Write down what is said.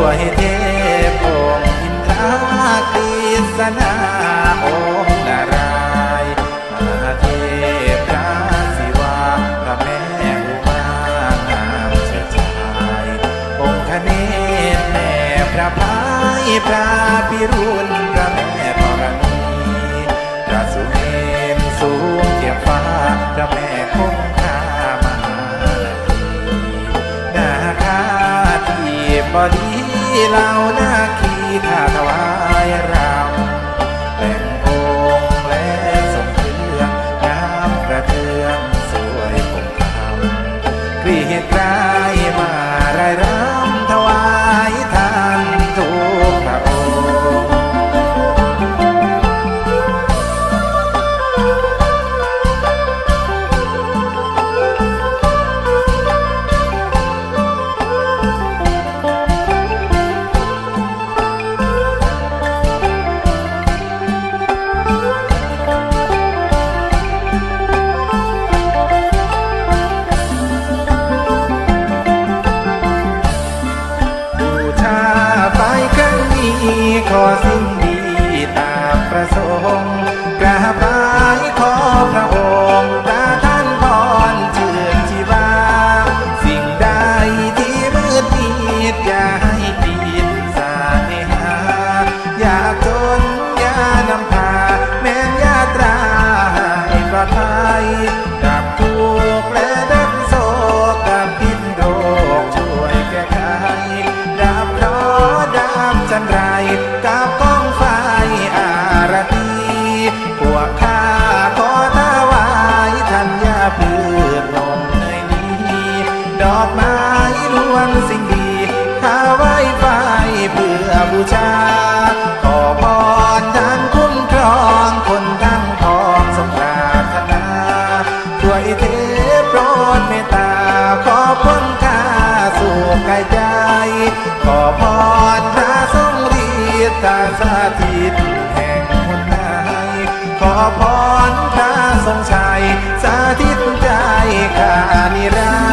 วให้เทพองค์อินทรากฤษณาองค์นารายณ์มาเทพพระศิวาพระแม่อุมางามเชิดชายองค์คเนศแม่พระพายพระพิรุณพระแม่ธรณีพระสุเมนสูงเทียมฟ้าพระแม่คงคามหานาทีนาคาที่บดี เหล่านาคีข้าถวายรา ประสง โปรดเมตตาขอพ้นข้าสู่กายใจ ขอพรพระทรงฤทธิ์ตาสาธิตแห่งหนใดขอพรพระทรงชัย สาธิตใจข้านิรันด